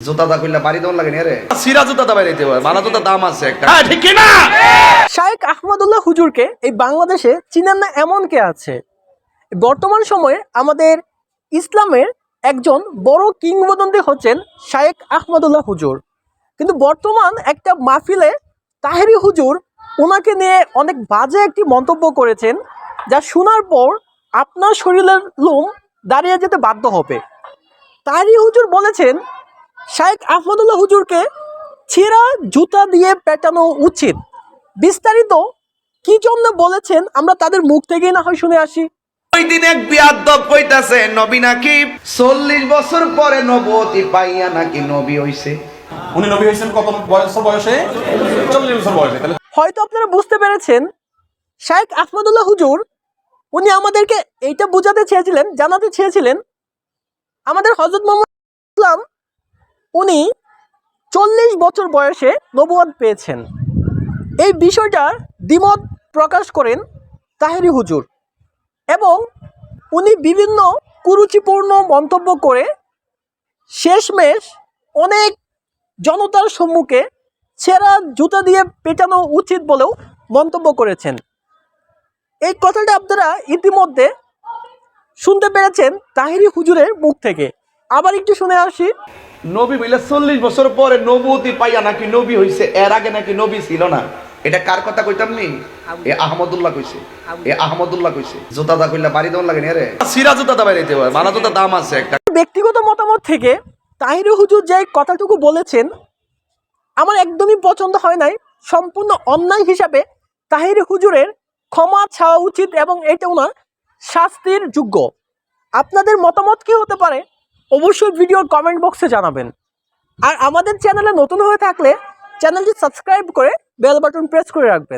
জুতা দা কইলা বাড়ি দন লাগে রে সিরা জুতা দা বাইরে হয় জুতা দাম আছে একটা। ঠিক কি না শায়েক আহমদুল্লাহ হুজুরকে এই বাংলাদেশে চিনেন না এমন কে আছে? বর্তমান সময়ে আমাদের ইসলামের একজন বড় কিংবদন্তি হচ্ছেন শায়েক আহমদুল্লাহ হুজুর। কিন্তু বর্তমান একটা মাহফিলে তাহেরি হুজুর ওনাকে নিয়ে অনেক বাজে একটি মন্তব্য করেছেন যা শোনার পর আপনার শরীরের লোম দাঁড়িয়ে যেতে বাধ্য হবে। তাহেরি হুজুর বলেছেন শায়েক আহমদুল্লাহ হুজুরকে ছেঁড়া জুতা দিয়ে পেটানো উচিত। বিস্তারিত কি জন্য বলেছেন আমরা তাদের মুখ থেকেই না হয় শুনে আসি। ওই দিন এক বিয়াদ্দব কইতাছে নবী নাকি চল্লিশ বছর পরে নবতী পাইয়া নাকি নবী হইছে? উনি নবী হয়েছেন কত বছর বয়সে? চল্লিশ বছর বয়সে তাহলে হয়তো আপনারা বুঝতে পেরেছেন শায়েখ আহমদুল্লাহ হুজুর উনি আমাদেরকে এইটা বোঝাতে চেয়েছিলেন জানাতে চেয়েছিলেন আমাদের হজরত মোহাম্মদ উনি চল্লিশ বছর বয়সে নবুয়াদ পেয়েছেন। এই বিষয়টার দ্বিমত প্রকাশ করেন তাহেরি হুজুর এবং উনি বিভিন্ন কুরুচিপূর্ণ মন্তব্য করে শেষমেশ অনেক জনতার সম্মুখে ছেঁড়া জুতা দিয়ে পেটানো উচিত বলেও মন্তব্য করেছেন। এই কথাটা আপনারা ইতিমধ্যে শুনতে পেরেছেন তাহিরি হুজুরের মুখ থেকে। আবার একটু শুনে আসি। নবী বলে চল্লিশ বছর পরে নবতী পাইয়া নাকি নবী হইছে এর আগে নাকি নবী ছিল না। এটা কার কথা কইতাম নি? এ আহমদুল্লাহ কইছে। এ আহমদুল্লাহ কইছে। জুতা দা কইলা বাড়ি দন লাগে নি রে সিরা জুতা দা বাইরে হয় মানা জুতা দাম আছে একটা। ব্যক্তিগত মতামত থেকে তাহিরি হুজুর যে কথাটুকু বলেছেন আমার একদমই পছন্দ হয় নাই। সম্পূর্ণ অন্যায় হিসাবে তাহিরি হুজুরের ক্ষমা ছাওয়া উচিত এবং এটা ওনার শাস্তির যোগ্য। আপনাদের মতামত কি হতে পারে? অবশ্যই ভিডিওর কমেন্ট বক্সে জানাবেন। আর আমাদের চ্যানেলে নতুন হয়ে থাকলে চ্যানেলটি সাবস্ক্রাইব করে বেল বাটন প্রেস করে রাখবেন।